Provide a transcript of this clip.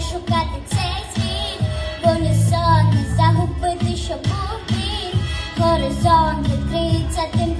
шукати цей світ, волю сон не загубити, щоб був він. Горизонт відкриється тим,